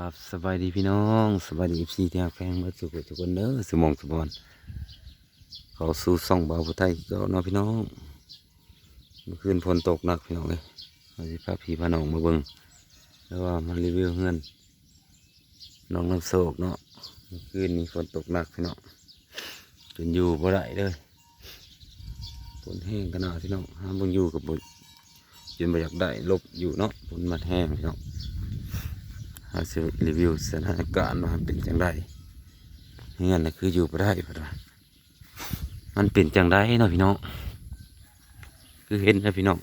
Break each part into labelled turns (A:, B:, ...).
A: กับสบายดีพี่น้องสบายดีพี่ที่ฮักแพงมาสุขทุกคนเด้อสมองสมบอนเขาสู่ส่องบาวผู้ไทยก็เนาพี่น้อง เมื่อคืนฝนตกหนักพี่น้องเลยเอาสิพาพี่พาน้องมาเบิ่งแล้วว่ามารีวิวเฮือนน้องน้ำโศกเนาะเมื่อคืนนี้ฝนตกหนักพี่น้องจนอยู่บ่ได้เลยฝนแห้งขนาดพี่น้องห้ามเบิ่งอยู่กับบ่จนบ่อยากได้ลบอยู่เนาะฝนมันแห้งพี่น้อง เราจะรีวิวสถานการณ์ว่ามันเป็นจังไดนี่นั่นะคืออยู่บ่ได้พอดว่ามันเป็นจังไดเนาะพี่น้อง คือเห็นนะพี่น้อง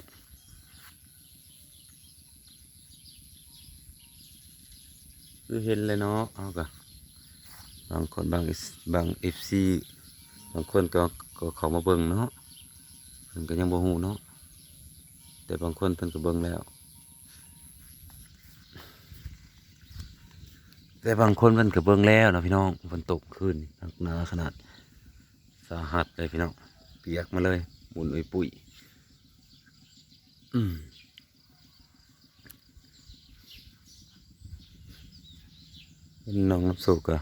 A: คือเห็นเลยเนาะเอากะบางคนบางบางเอฟซีบางคนก็ก็เขามาเบิ่งเนาะเพิ่นก็ยังบ่ฮู้เนาะแต่บางคนเพิ่นก็เบิ่งแล้ว แต่บางคนมันก็เบิ่งแล้วนะพี่น้องฝนตกขึ้นหนักหนาขนาดสาหัสเลยพี่น้องเปียกมาเลยหมุนอุยปุ๋ยอืมน้องน้ำสุกอะ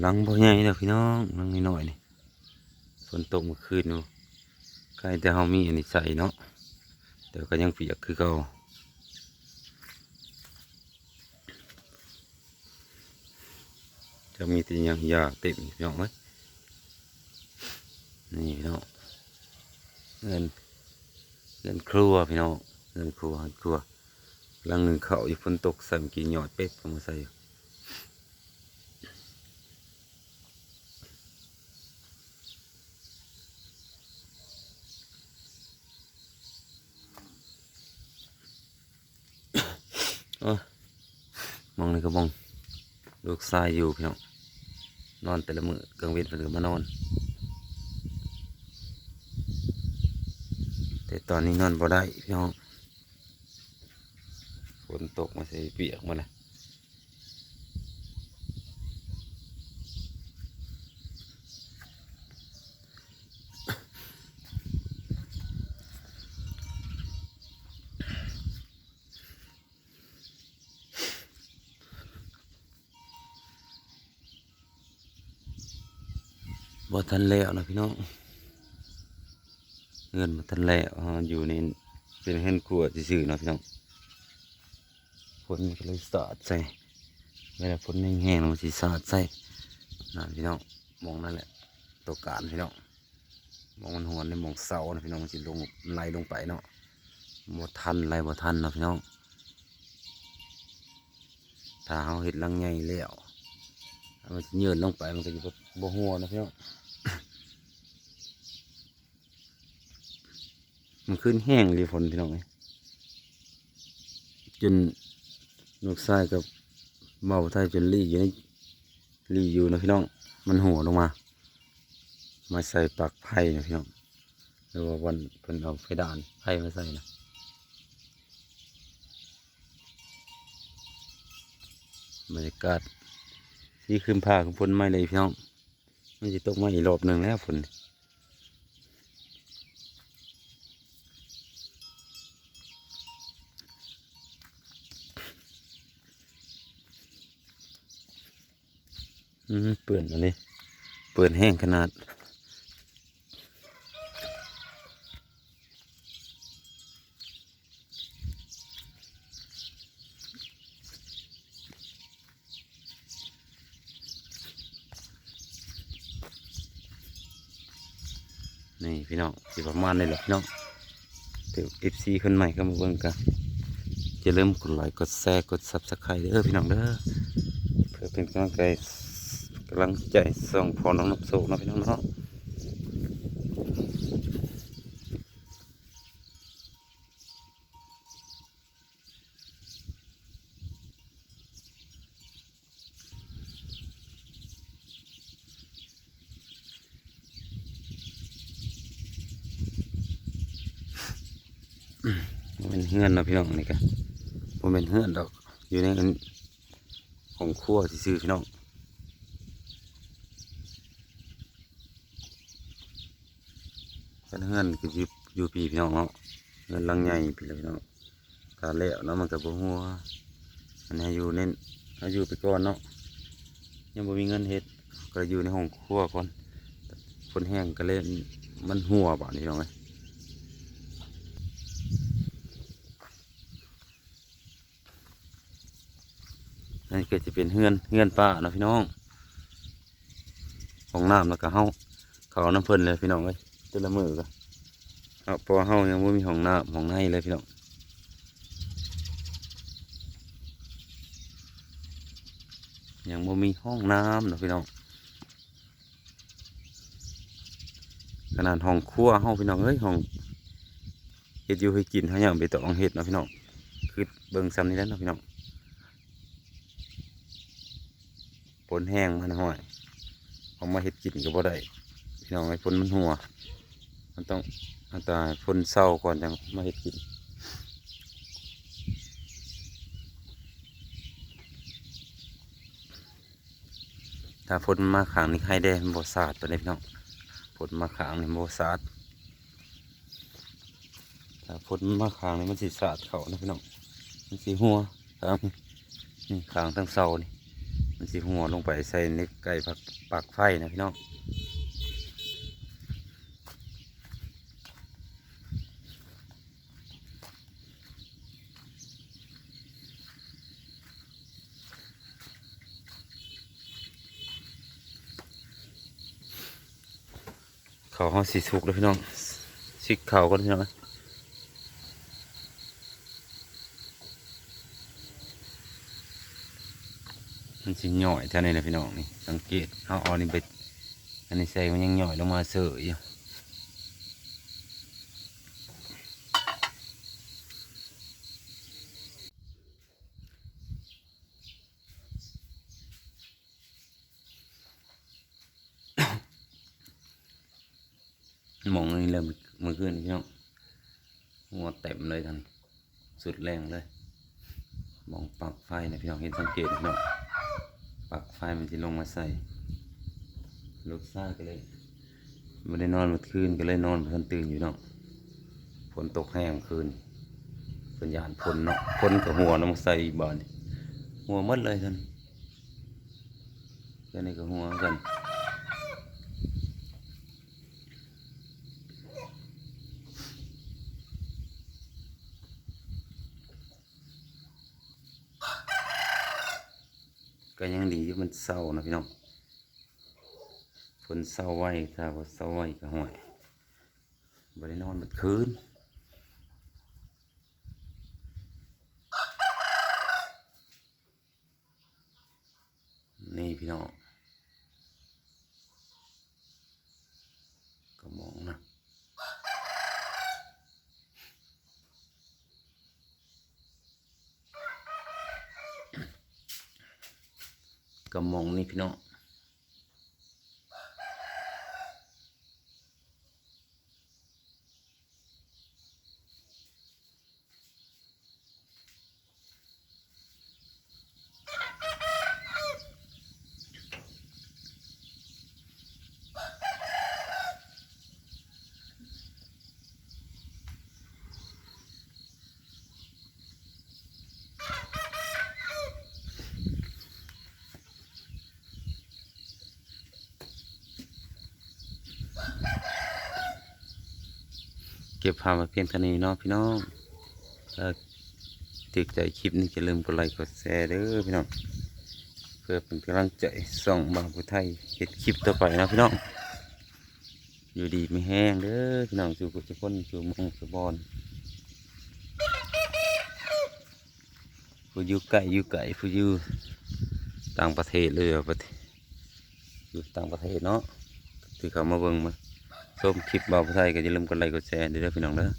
A: หลังบ่ใหญ่เด้อพี่น้องหลังน้อยๆนี่ฝนตกเมื่อคืนนูใครแต่เฮามีอันนี้ใส่เนาะแต่ก็ยังเปียกคือเก่า จะมีต่หยังยาเต็มพี่น้องเลยนี่พี่น้องเงินเงินครัวพี่น้องเงินครัวครัวหลังหนึ่งเขาอยู่ฝนตกใส่กี้หยอดเป็ดผมมาใส่อยู่โอ้ยมองเลยก็มองลูกชายอยู่พี่น้อง นอนแต่ละมือกลางเวรเพิ่นก็มานอน แต่ตอนนี้นอนบ่ได้พี่น้องฝนตกมาใส่เปียกมาเล บ่ทันแล้วนะพี่น้อง เงินบ่ทันแล้วอ่าอยู่ในเป็นเฮือนครัวซื่อๆเนาะพี่น้องฝนก็เลยสาดใส่เวลาฝนแห้งๆมันสิสาดใส่นั่นพี่น้องมองนั่นแหละตัวการพี่น้องมองมันหวนในมองเสานะพี่น้องมันสิลงไหลลงไปเนาะบ่ทันไหลบ่ทันเนาะพี่น้องถ้าเฮาเฮ็ดลังใหญ่แล้วมันเยินลงไปมันก็สิบ่ บ่หัวนะพี่น้องมันขึ้นแห้งเลยฝนพี่น้องเอ้ยจนนกทรายกับเมาไทยจนรีอยู่ในรีอยู่นะพี่น้อง มันหัวลงมา มาใส่ปลักไผ่นะพี่น้องหรือว่าวันเพิ่นเอาไฟด่านไผ่มาใส่นะบรรยากาศที่คืนผ้าของฝนไม่เลยพี่น้อง มันจะตกมาอีกรอบหนึ่งแล้วฝนอืมเปื่อนอันนี้ เปื่อนแห้งขนาด นี่พี่น้องสิประมาณนี้แหละพี่น้องเดี๋ยวเอฟซีคนใหม่ก็มาเบิ่งกันจะเริ่มกดไลค์กดแชร์กดซับสไครต์เด้อพี่น้องเด้อเพื่อเป็นกำลังใจกำลังใจส่งพอน้องนับโซนะพี่น้องเนาะบ่ เป็นเฮือนนาะพี่น้องนี่กันผมเป็นเฮือนดอก อยู่ในอันของครัวซื่อพี่น้องกันเฮือนคืออยู่อยู่ปีพี่น้องเนาะเงินลังใหญ่พี่น้องถ้าแล้วเนาะมันกับบัวหัวอันนี้อยู่ในเอาอยู่ไปก่อนเนาะยังบ่มีเงินเฮ็ดก็อยู่ในห้องครัวก่อนฝนแห้งก็เลยมันหัวบ่านี่น้องเอ้ย นั่ก็จะเป็นเฮือนเฮือนป้านะพี่น้องห้องน้ำแล้วก็เฮาเขาเอน้ำเพิ่นเลยพี่น้องเอ้ยแต่ละมือก็เอาเพราะว่าเฮายังบ่มีห้องน้ำห้องในเลยพี่น้องยังบ่มีห้องน้ำนะพี่น้องขนาดห้องครัวห้องพี่น้องเอ้ยห้องเฮ็ดอยู่ให้กินเขายังไปต้องเฮ็ดนะพี่น้องคือเบิ่งซ้ำนี่แล้วนะพี่น้องฝ นแห้งมันห้อยเอามาเฮ็ดกินก็บ่ได้พี่น้องไอ้ฝนมันหัว มันต้องอันตรายฝนเศร้าก่อนจังมาเฮ็ดกินถ้าฝนมาขางนี่ใครได้มันบสาดตัวนี้พี่น้องฝนมาขางนี่บสาดถ้าฝนมาขางนี่มันสิสาดเขานะพี่น้องมันสีหัวครับนี่ขางทั้งเสานี่ มันสีหัวลงไปใส่ในไก่ผักปากไฟนะพี่น้องเขาห้องสีสุกเลยพี่น้องสิกเขาก็พี่น้อง มันสิหน่อยเท่านี้นะพี่น้องนี่สังเกตเอาเอานี่ไปอันนี้ใส่มันยังหน่อยลงมาเสืออยู่หมองนี่เริ่มมือขึ้นพี่น้องหัวเต็มเลยทางนี้สุดแรงเลยหมองปลักไฟนะพี่น้องเห็นสังเกตนะพี่น้อง ปลักไฟมันจะลงมาใส่ลูกซ่าก็เลยไม่ได้นอนเมื่อคืนก็เลยนอนเพิ่นตื่นอยู่เนาะฝนตกแห้งคืนเป็นยานฝนเนาะฝนกับหัวน้ำใส่บ่อนหัวหมดเลยท่านแค่นี้ก็หัวกัน ก็ยังดีอยู่มันเศร้านะพี่น้องฝนเศร้าไว้ถ้าว่าเศร้าไว้ก็ห่วยบริโนอนเมื่อคืนนี่พี่น้องก็มองนะ ก็มองนี่พี่น้อง ก็บภาพมาเพียงเท่านี้เนาะพี่น้องถ้าติดใจคลิปนี้จะลืมกดไลค์กดแชร์เด้อพี่น้องเพื่อเป็นกำลังใจส่องบางผู้ไทยเห็ดคลิปต่อไปนะพี่น้องอยู่ดีไม่แห้งเด้อพี่น้องสู่กุศลสู่มงสู่บอลผู้อยู่ไกลอยู่ไกลผู้อยู่ต่างประเทศเลยประเทศอยู่ต่างประเทศเนาะที่เขามาเบิ่งมา ส้มคลิปเบาวไทยก็อย่าลืมกดไลค์กดแชร์เด้อพี่น้องเด้อ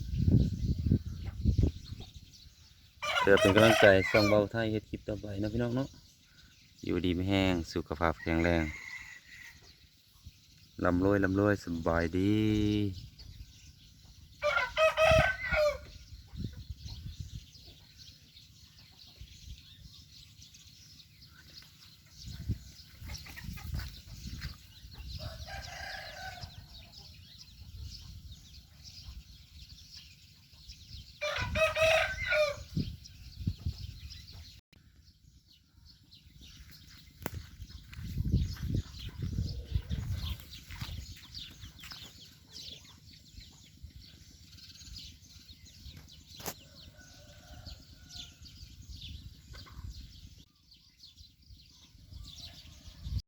A: เพื่อเป็นกำลังใจส่องเบาไทยเฮ็ดคลิปต่อไปนะพี่น้องเนาะอยู่ดีไม่แห้งสุขภาพแข็งแรงลำรวยลำรวยสบายดี